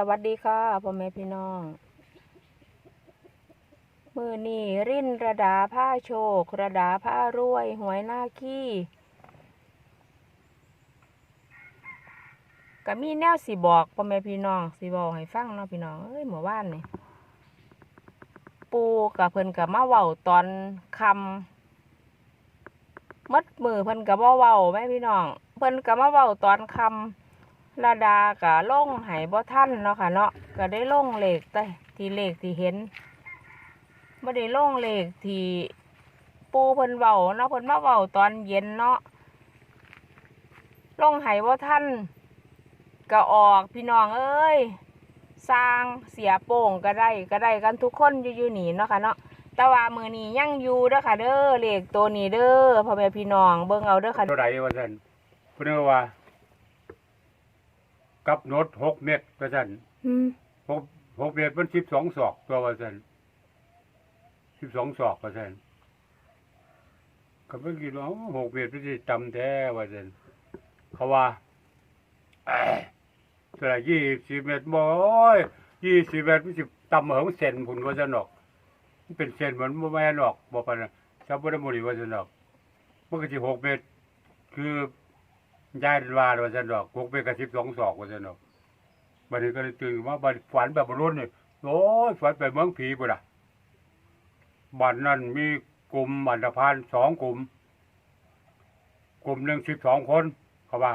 สวัสดีค่ะพ่อแม่พี่น้อง มือนี่รินระดาผ้าโชคระดาผ้ารวย หวยหน้าขี้ก็มีแนวสิบอกพ่อแม่พี่น้องสิบอกให้ฟังเนาะพี่น้องเอ้ยเมื่อวานนี่ปูกับเพิ่นกับมาเว้าตอนคำมัดมือเพิ่นกับมาเว้าแม่พี่น้อง เพิ่นกับมาเว้าตอนคำ ระดากะล่งไหบ่ท่านเนาะค่ะเนาะก็ได้ล่งเหลขแต่ที่เลขที่เห็นบ่ได้ล่งเหลขที่ปูเพิ่นเว้าเนาะเพิ่นมาเว้าตอนเย็นเนาะล่งไหบ่ท่านก็ออกพี่น้องเอ้ยสร้างเสียโป่งก็ได้ก็ได้กันทุกคนอยู่อยู่นี่เนาะค่ะเนาะแต่ว่ามือนี้ยังอยู่เด้อค่ะ เด้อเหลขตัวนี้เด้อพ่อแม่พี่น้องเบิ่งเอาเด้อค่ะเท่าไรว่านเพิ่นว่า กับโนดหกเม็ดว่าซั่นอืมหกหกเม็ดมันสิบสองศอกตัวว่าซั่นสิบสองศอกว่าซั่นก็เพิ่นคิดว่าเอ้าหกเม็ดมันสิจำแท้ว่าซั่นเขาว่าเอ้ยเท่าไหร่ยี่สิบเม็ดบ่โอ้ยยี่สิบเม็ดมันสิตำเหมือนเส้นพุ่นว่าซั่นดอกมันเป็นเส้นเหมือนบ่แม่นดอกบ่ปานนั้นชาวบ่ได้บ่ดีว่าซั่นดอกมันก็สิหกเมตรคือ ยายว่าว่าซั่นดอกหกเมตรกับสิบสองศอกว่าซั่นดอกบัดนี้ก็เลยตื่นมาบัดฝันแบบบรุ่นนี่โอ้ยฝันไปเมืองผีพุ่นน่ะบัดนั้นมีกลุ่มอันธพาลสองกลุ่ม กลุ่มหนึ่งสิบสองคนเขาว่า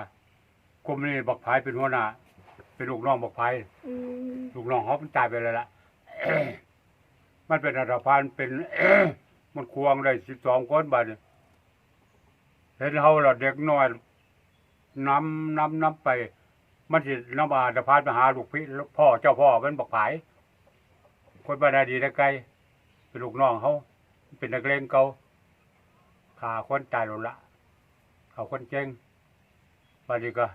กลุ่มนี้บักพายเป็นหัวหน้าเป็นลูกน้องบักพายอืมลูกน้องเขามันตายไปแล้วล่ะมันเป็นอันธพาลเป็นมันควงได้สิบสองคนบัดนี้เห็นเขาเราเด็กน้อย น้ำน้ำน้ำไป มันสิน้ำบาดพานมาหาลูกพี่พ่อเจ้าพ่อมันบอกผาย คนบ้านนาดีตะไกลเป็นลูกน้องเขาเป็นนักเลงเก่าขาคนตายหลงละเขาคนเจงไปดีก็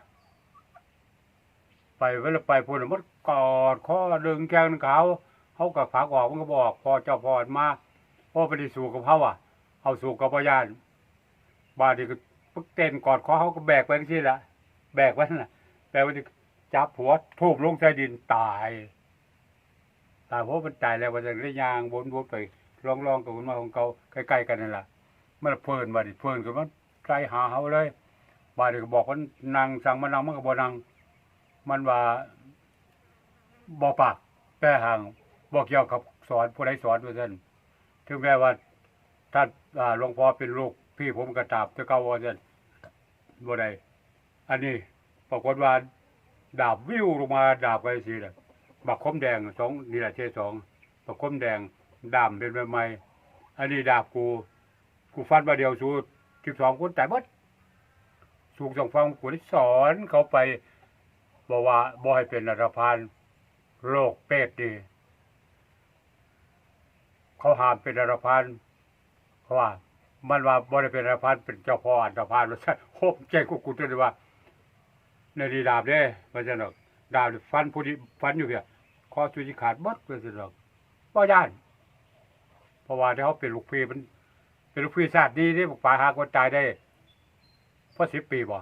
ไปเวลาไปพูดมันกอดข้อดึงแกงเขาเขากับฝากออกมันก็บอกพ่อเจ้าพ่อมาพ่อไปดีสู่กับเขาอะ เอาสู่กับพยานบาดนี ก็ปึ๊กเต้นกอดคอเขาก็แบกไปที่ละแบกไว้น่ะแบกไว้จับหัวทูบลงใต้ดินตายตายเพราะมันตายแล้วมันจะได้ยางวนวนไปลองลองกับคนมาของเขาใกล้ๆกันนั่นแหละมันเพลินบาดนีเพลินก็มันใจหาเขาเลยบาดนีก็บอกว่านางสั่งมันนางมันก็บ่นางมันว่าบ่ปากแป้ห่างบอกเกี่ยวกับสอนผู้ใดสอนว่าซั่นถึงแม้ว่าท่านอ่าหลวงพ่อเป็นลูกพี่ผมกระตาบจะเก้าวัน บ่ได้อันนี้ปรากฏว่าดาบวิวลงมาดาบไปสิแหละบักคมแดงสองนี่แหละเทสองบักคมแดงดามเป็นใบไม้อันนี้ดาบกู กูฟันมาเดียวสู้สิบสองคนตายหมดสูกสองฟังกูได้สอนเขาไปบอกว่าบ่ให้เป็นอัตพานโรคเป็ดดีเขาหามเป็นอัตพานเพราะว่า มันว่าบริเป็นอันพันเป็นเจ้าพ่ออันธพาลว่าซั่นโคบใจกูกูตัวว่าในดีดาบเด้ว่าซั่นดอกดาบนี่ฟันผู้ที่ฟันอยู่เพียคอสุจิขาดหมดว่าซั่นดอกบ่ย่าน เพราะว่าที่เขาเป็นลูกพี่มัน เป็นลูกพี่ชาตินี้ที่บอกป่าหาคนตายได้เพราะสิบปีบ่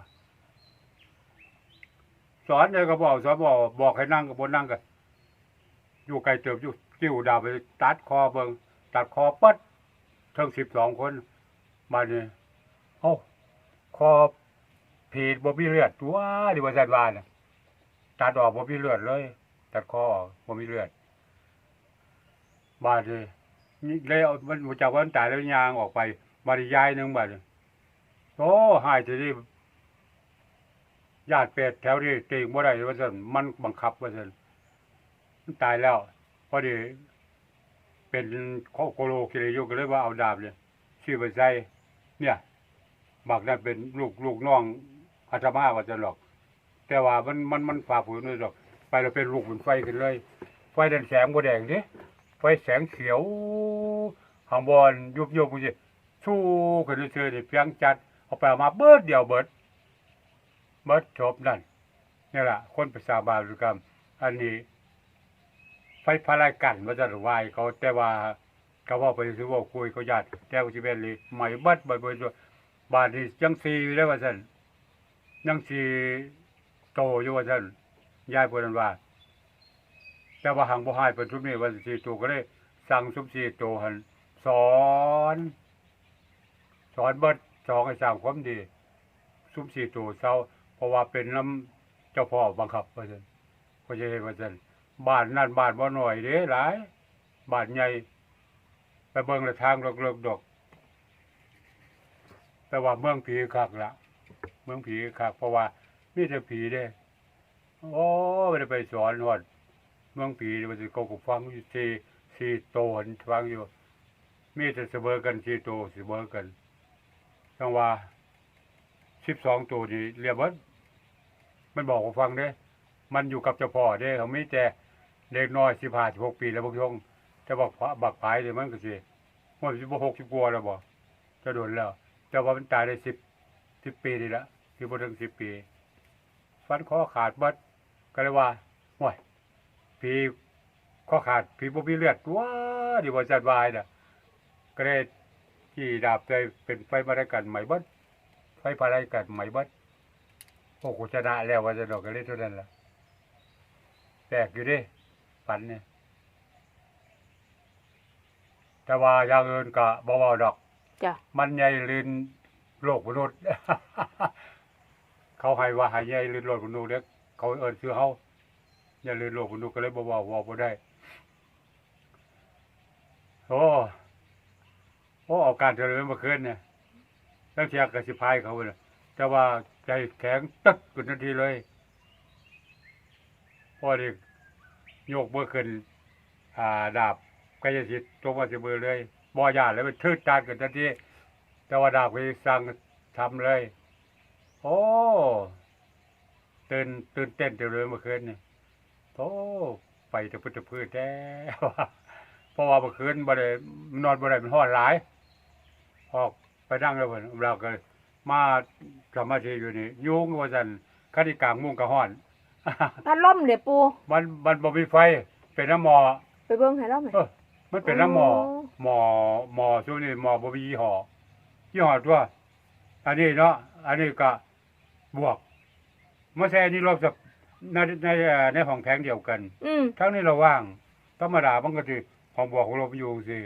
สอนเลยก็บอกสอนบอกบอกให้นั่งกับบนนั่งกันอยู่ไกลเติบอยู่จิ้วดาบไปตัดคอเบิงตัดคอปัดทั้งสิบสองคน มาเนี่ยเอ้าคอผีดบ่มีเลือดตัวดิว่าแซนวานตัดออกบ่มีเลือดเลย ตัดคอออกบ่มีเลือดบาดเลยนี่เลยเอามันจากวันตายแล้วยางออกไปบาดยายหนึ่งบาดโอ้หายทีนี้ญาติเป็ดแถวนี้ตีงบ่ได้ว่าซั่นมันบังคับว่าซั่นมันตายแล้วพอดีเป็นโคโคโลคิริยุก็เลยว่าเอาดาบเลยชื่อไปใส่ เนี่ยบักนั่นเป็นลูกลูกน้องอาตมาว่าจะหรอก แต่ว่ามันมันมันฝ่าฝืนเลยหรอก ไปแล้วเป็นลูกเป็นไฟขึ้นเลย ไฟแดงแสงบัแดงดิไฟแสงเขียวข้างบนยุบยุบกูสิชูขึ้นเฉยๆนี่เพียงจัดเอาไปเอามาเบิดเดียวเบิด เบิดจบนั่นนี่แหละคนประสาบาลกรรม อันนี้ ไฟพลารากันว่าจะไหวายเขาแต่ว่า เขาว่าไปซื้อว่าคุยเขาญาติแต่ว่าสิเป็นเลยใหม่บัดบ่อยๆบาดนี้ยังซีอยู่ได้ว่าซั่นยังซีโตอยู่ว่าซั่นยายพูดนั้นว่า แต่ว่าหังบ่ให้เป็นชุมนี้ว่าสิตัวก็เลยสั่งชุมสีตัวหันสอนสอนเบิดสอนให้สร้างความดีชุมสีตัวเศร้าเพราะว่าเป็นน้ำเจ้าพ่อบังคับว่าซั่นก็จะเห็นว่าซั่นบ้านนั่นบ้านบ่น้อยเด้หลายบ้านใหญ่ เบิ่งละทางเลิกๆดอก แต่ว่าเมืองผีคักละเมืองผีคักเพราะว่ามีแต่ผีเด้โอ้ไม่ได้ไปสอนหอดเมืองผีมันจะกกฟังอยู่ที่สี่โตนฟังอยู่ มีแต่เสมอกันสี่โตเสมอกันจังว่าสิบสองตัวนี่เรียบเบิดมันบอกกูฟังเด้ มันอยู่กับเจ้าพ่อเด้เขามีแต่เด็กน้อยสิบห้าสิบหกปีแล้วบางทง จะบอกพระบักผายเลยมันก็สิมันสิบหกสิบกว่าแล้วบ่จะโดนแล้ว แต่ว่ามันตายได้สิบสิบปีนี่ละที่บ่ถึงสิบปีฟันคอขาดบิดก็เลยว่าโอ้ยผีคอขาดผีบ่มีเลือดว้าดีว่าจัดวายน่ะก็เลยที่ดาบใจเป็นไฟมาได้กันใหม่บิดไฟพาได้กันใหม่บิดโอ้กูชนะแล้วว่าจะดอกก็เลยเท่านั้นล่ะแปลกอยู่ดิฝันเนี่ย แต่ว่าอย่างอื่นก็บ่เว้าดอก จ้ะมันใหญ่ลืนโลกมนุษย์ เขาให้ว่าให้ใหญ่ลืนโลกมนุษย์เด็กเขาเอิ้นชื่อเฮาใหญ่ลืนโลกมนุษย์ก็เลยบ่เว้าเว้าบ่ได้ โอ้โอ้เอาการเจริญมาคืนเนี่ยตั้งเทียกกับสิพายเขาเลยแต่ว่าใจแข็งตึกขึ้นทันทีเลยพอดีโยกเมื่อขึ้นอ่าดาบ กายสิทธิ์ตรงมาสิมือเลยบ่ยานแล้วมันทืดตานขึ้นทันทีแต่ว่าดาบก็สั่งทำเลย โอ้ตื่นตื่นเต้นเจริญเมื่อคืนนี่โอ้ไปแตะพุทธพืชแท้เพราะว่าเมื่อคืนบ่ได้นอนบ่ได้มันร้อนหลาย ออกไปนั่งแล้วเพิ่นเราก็มาสมาธิอยู่นี่ยุงว่าซั่นคันที่กลางมุ้งก็ร้อนพัดลมเดี๋ยวปูมันมันบ่มีไฟ เป็นน้ำหมอไปเบิ่งให้เราไหมเออ มันเป็นน้ำหมออ๋อหมอหมอช่วงนี้หมอบ่มียี่ห้อยี่ห้อตัว อันนี้เนาะอันนี้ก็บวกมาแซ่นี่รอบสักในในเอ่อในห้องแผงเดียวกันอืมทั้งนี้เราว่างธรรมดามันก็สิของบอกของเราอยู่สิ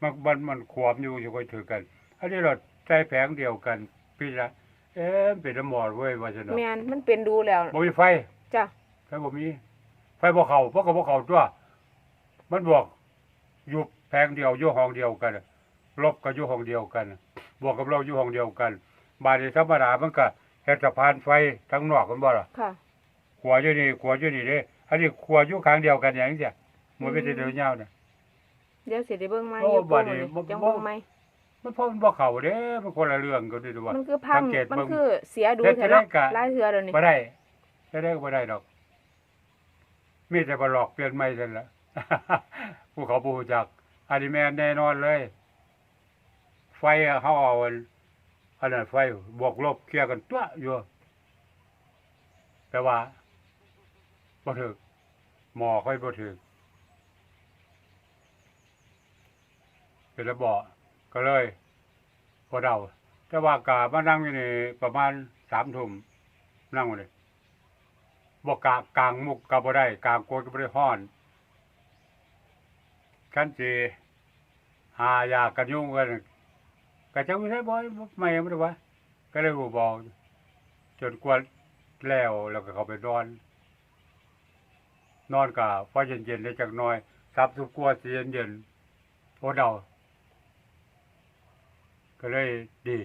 มันมันมันขวบอยู่อยู่ค่อยถือกัน อันนี้เราใช้แผงเดียวกันพี่ละเอ๊ะเป็นน้ำหมอดเว้ยว่าซั่นเนาะแมนมันเป็นดูแล้วบ่มีไฟ จ้ะไฟบ่มีไฟบ่เข้าเพราะก็บ่เข้าตัว มันบอก อยู่แผงเดียวอยู่ห้องเดียวกันลบก็อยู่ห้องเดียวกัน บวกกับเราอยู่ห้องเดียวกัน บาดนี้ธรรมดามันก็เฮ็ดสะพานไฟทั้งนอกกันบ่ล่ะค่ะขวาอยู่นี่ขวาอยู่นี่เด้อันนี้ขวาอยู่ข้างเดียวกันอย่างนี้จ้ะมันไม่ได้เดินยาวเนี่ยเดี๋ยวสิได้เบิ่งไหมโอ้อยู่บัปูดนี้นี่บ่จังบ่เบิ่งไหมมันเพราะมันบ่เข้าเด้ มันคนละเรื่องกันเด้ด้วยว่ามันคือพังสังเกตมันเบิ่งคือเสียดูเฮ็ดแท้จะได้เนาะกะหลายเทื่อเดี๋ยวนี้บ่ได้จะได้ก็บ่ได้ดอกมีแต่บ่หลอกเปลี่ยนใหม่ซั่นล่ะ ผู้เขาบ่รู้จักอันนี้แม่นแน่นอนเลย ไฟเฮาเอาอันอันนั้นไฟบวกลบเคลียร์กันตัวอยู่แต่ว่าบ่ถึกหมอค่อยบ่ถึกเป็นระเบาก็เลยพอเดาแต่ว่ากามานั่งอยู่นี่ประมาณสามทุ่มนั่งอยู่นี่บอกกากลางมุกก็บ่ได้กลางโกดก็บ่ได้ฮ้อน กันสิหายากันยุ่งกันก็จะไม่ใช่บ่อยไม่ไม่ได้วะก็เลยบ่บอกจนกว่าแล้วแล้วก็เขาไปนอน นอนกะพอเย็นๆได้จักหน่อยสับสุกลัวสีเย็นๆโอเดาก็เลยดี